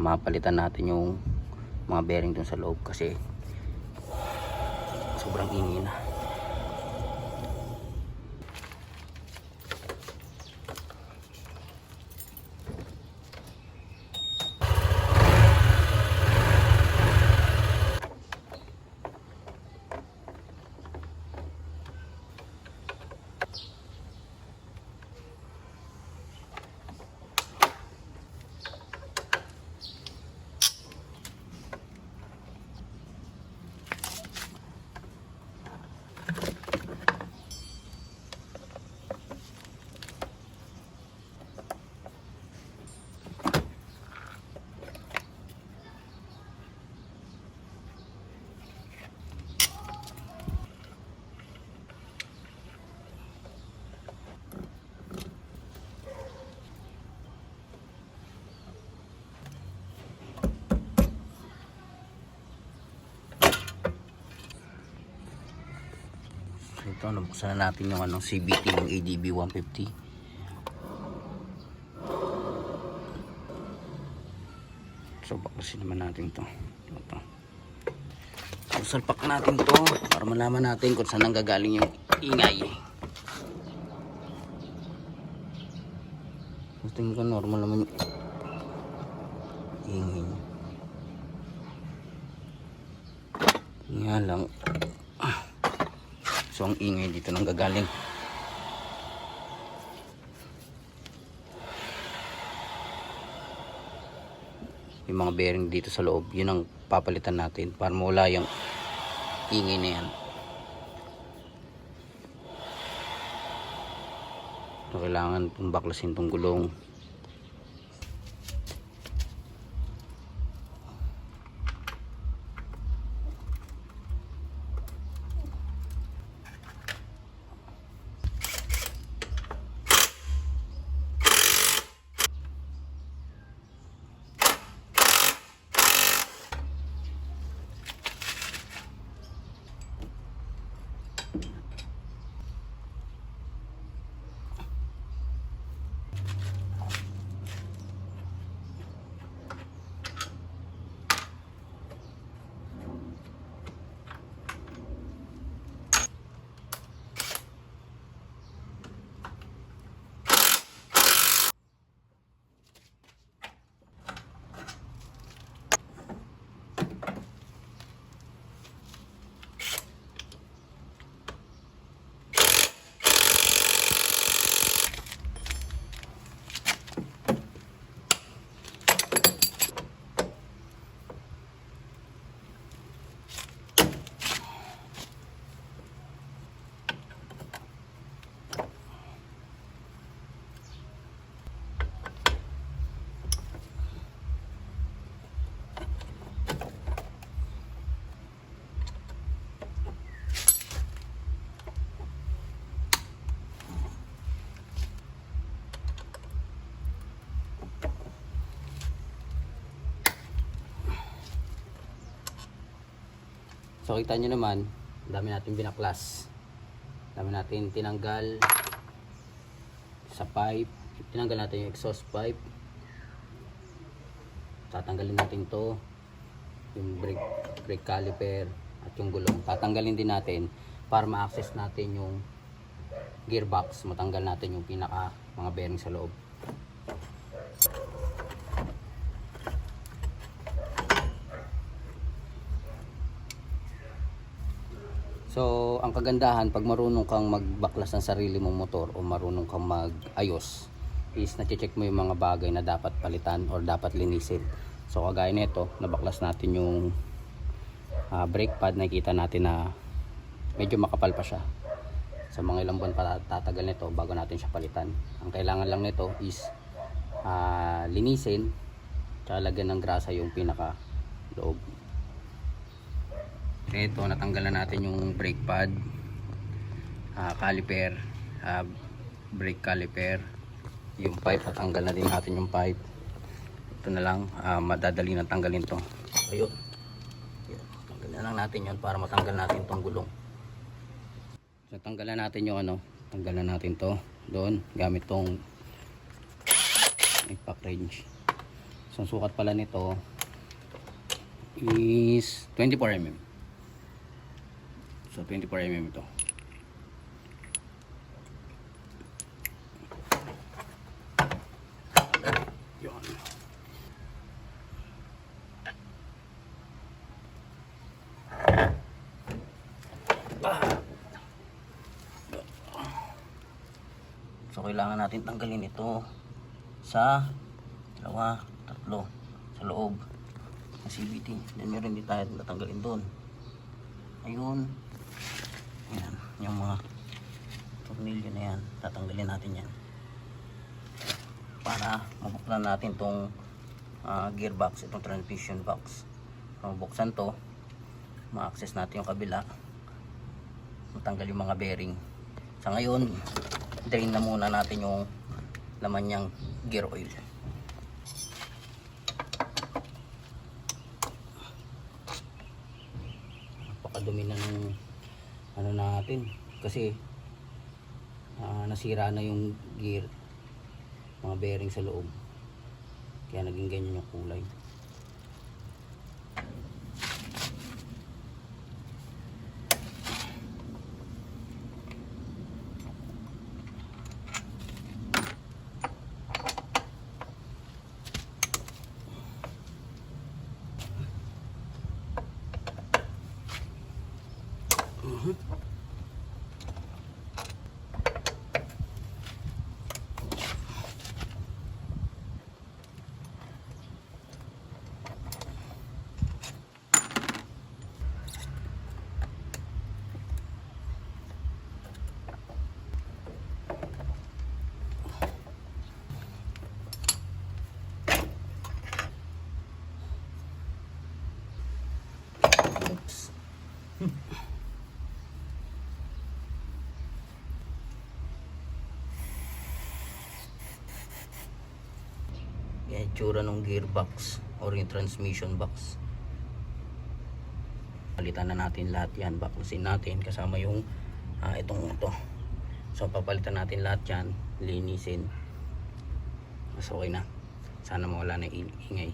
mapalitan natin yung mga bearing dun sa loob kasi sobrang ingay na So ito, nabuksan na natin yung anong CBT ng ADB 150. So baklasin naman natin to. Ito. So salpak natin to para malaman natin kung saan nanggagaling yung ingay. So tingin ko normal naman yung ingay niya. Nga lang, So ang ingay dito nang gagaling. Yung mga bearing dito sa loob, yun ang papalitan natin para mawala yung ingay na yan. Kailangan itong baklasin itong gulong. So kita nyo naman, dami natin binaklas. Dami natin tinanggal sa pipe. Tinanggal natin yung exhaust pipe. Tatanggalin natin to yung brake, brake caliper at yung gulong. Tatanggalin din natin para ma-access natin yung gearbox. Matanggal natin yung pinaka mga bearing sa loob. So, ang kagandahan, pag marunong kang magbaklas ng sarili mong motor o marunong kang mag-ayos, is na-check mo yung mga bagay na dapat palitan or dapat linisin. So, kagaya nito, nabaklas natin yung ah, brake pad, nakikita natin na medyo makapal pa siya. Sa mga ilang buwan pa tatagal nito bago natin siya palitan. Ang kailangan lang nito is ah, linisin, tsaka lagyan ng grasa yung pinaka loob. Ito, natanggalan natin yung brake pad, ah, caliper, ah, brake caliper, yung pipe, natanggal na din natin yung pipe. Ito na lang, ah, madadali na tanggalin to. Ayun. Tanggalin na lang natin yun para matanggal natin tong gulong. So, tanggalan natin yung ano, tanggalan natin to doon, gamit tong impact wrench. So, sukat pala nito is 24 mm. So, 24 mm ito. Yun. So kailangan natin tanggalin ito sa dalawa, tatlo sa loob ng CVT. Then meron din tayo natanggalin doon. Ayun. Ayan, yung mga tornilyo na yan. Tatanggalin natin yan. Para mabuklan natin tong ah, gearbox, itong transmission box. So, buksan to, ma-access natin yung kabila. Matanggal yung mga bearing. Sa ngayon, drain na muna natin yung laman niyang gear oil. Napakadumi na ng ano natin kasi ah, nasira na yung gear mga bearing sa loob. Kaya naging ganyan yung kulay Yan yung tsura ng gearbox or yung transmission box. Palitan na natin lahat yan. Baklasin natin kasama yung ah, itong ito. So papalitan natin lahat yan. Linisin. Mas okay na. Sana mawala na ingay.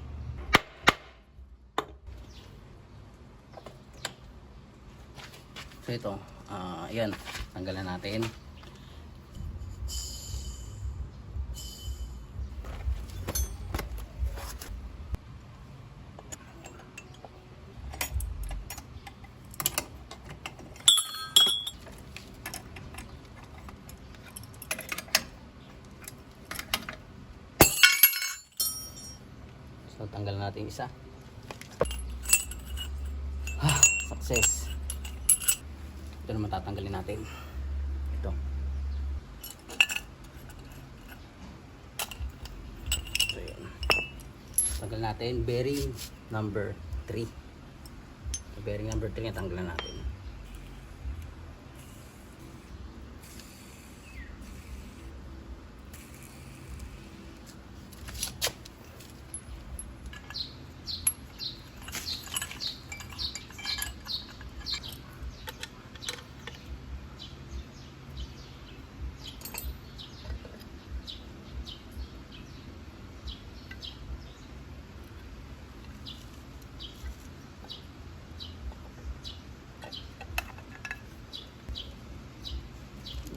So ito, ah yan, tanggalan natin. So tanggal natin isa. Ah, success. Ito naman tatanggalin natin. Ito. So, yun. Tanggal natin bearing number 3. So, bearing number 3 na tanggalan natin.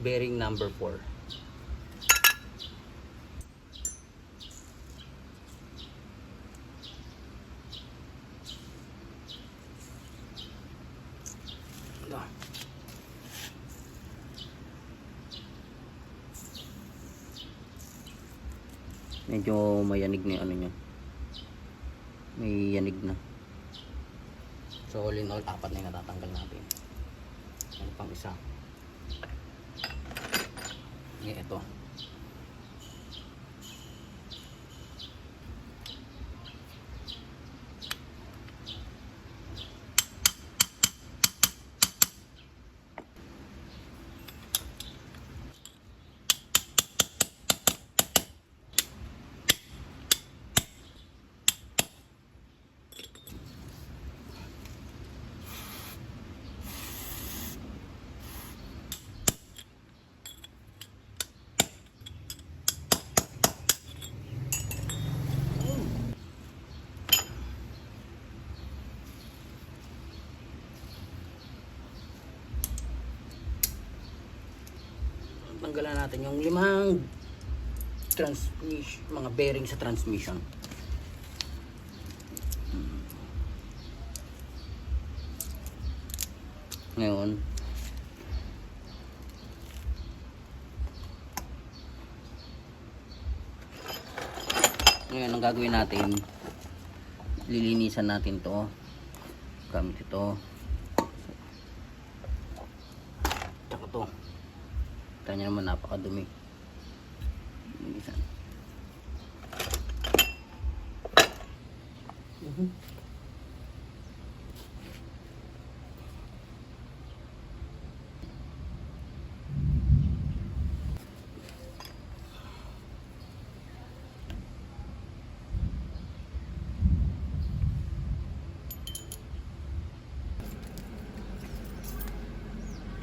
Bearing number 4. Ito. Medyo mayanig na yung ano niya. May yanig na. So all in all, apat na yung natatanggal natin. Ano pang isa? Eh, ito. Tatanggalan natin yung limang transmission, mga bearing sa transmission. Ngayon, ngayon ang gagawin natin, lilinisan natin to. Gamit ito tsaka to kita nyo naman napakadumi linisan Mhm.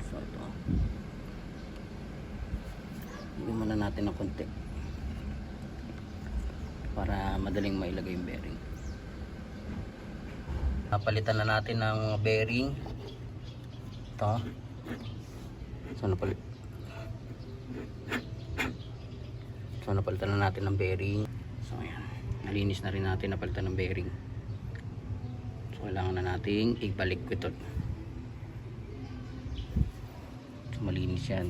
So ito. Hindi muna natin ng konti. Para madaling mailagay yung bearing. Napalitan na natin ng bearing. Ito. So napalit. So napalitan na natin ng bearing. So ayan. Nalinis na rin natin napalitan ng bearing. So kailangan na nating ibalik ito. So, malinis yan.